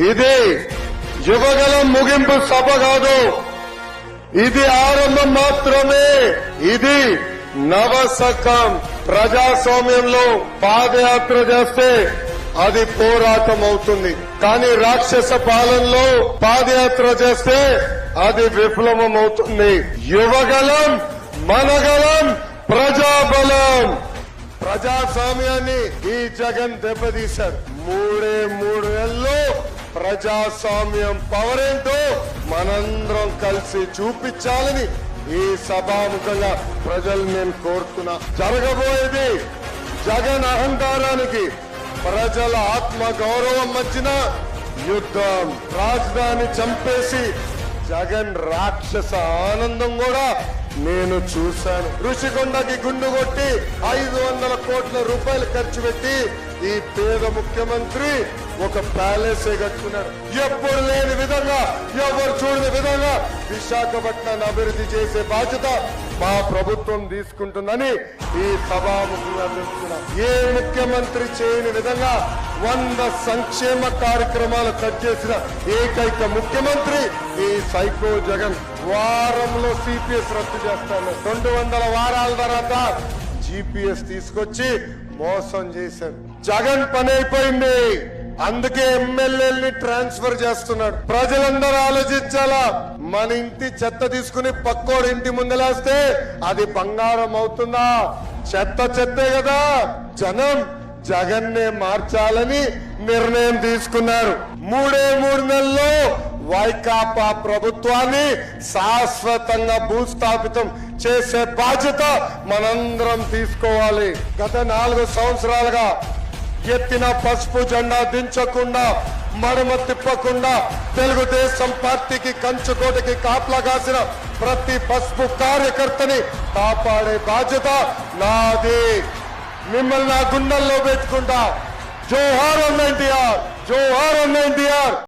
ఇది యువగలం ముగింపు సభ కాదు. ఇది ఆరంభం మాత్రమే. ఇది నవసకం ప్రజాస్వామ్యంలో పాదయాత్ర చేస్తే అది పోరాటం అవుతుంది. కానీ రాక్షస పాలనలో పాదయాత్ర చేస్తే అది విప్లవం అవుతుంది. యువగలం మనగలం ప్రజాబలం. ప్రజాస్వామ్యాన్ని ఈ జగన్ దెబ్బతీశారు. మూడే మూడు నెలలు ప్రజాస్వామ్యం పవర్ ఏంటో మనందరం కలిసి చూపించాలని ఈ సభాముఖంగా ప్రజలు నేను కోరుతున్నా. జరగబోయేది జగన్ అహంకారానికి ప్రజల ఆత్మ గౌరవం మధ్యన యుద్ధం. రాజధాని చంపేసి జగన్ రాక్షస ఆనందం కూడా నేను చూశాను. ఋషికొండకి గుండు కొట్టి ఐదు వందల కోట్ల రూపాయలు ఖర్చు పెట్టి ఈ పేద ముఖ్యమంత్రి ఒక ప్యాలెస్ కట్టుకున్నాడు. ఎప్పుడు లేని విధంగా ఎవరు చూడని విధంగా విశాఖపట్నాన్ని అభివృద్ధి చేసే బాధ్యత మా ప్రభుత్వం తీసుకుంటుందని ఈ సభాముఖంగా చెప్తున్నా. ఏ ముఖ్యమంత్రి చేయని విధంగా వంద సంక్షేమ కార్యక్రమాలు కట్ చేసిన ఏకైక ముఖ్యమంత్రి ఈ సైకో జగన్. వారంలో సిపిఎస్ రద్దు చేస్తాను. రెండు వందల వారాల తర్వాత జిపిఎస్ తీసుకొచ్చి మోసం చేశాడు. జగన్ పని అయిపోయింది. అందుకే ఎమ్మెల్యేల్ని ట్రాన్స్ఫర్ చేస్తున్నాడు. ప్రజలందరూ ఆలోచించాలా? మన ఇంటి చెత్త తీసుకుని పక్కోడి ఇంటి ముందలేస్తే అది బంగారం అవుతుందా? చెత్త చెత్తే కదా జనం. జగన్నే మార్చాలని నిర్ణయం తీసుకున్నారు. మూడే మూడు నెలల్లో వైకాపా ప్రభుత్వాన్ని శాశ్వతంగా భూస్థాపితం చేసే బాధ్యత మనందరం తీసుకోవాలి. గత నాలుగు సంవత్సరాలుగా ఎత్తిన పసుపు జెండా దించకుండా మడమ తిప్పకుండా తెలుగుదేశం పార్టీకి కంచుకోటకి కాపలా కాసిన ప్రతి పసుపు కార్యకర్తని కాపాడే బాధ్యత నాది. మిమ్మల్ని నా గుండెల్లో పెట్టుకుంటా. జోహార్ అన్న ఎన్టీఆర్ జోహార్ అన్న ఎన్టీఆర్.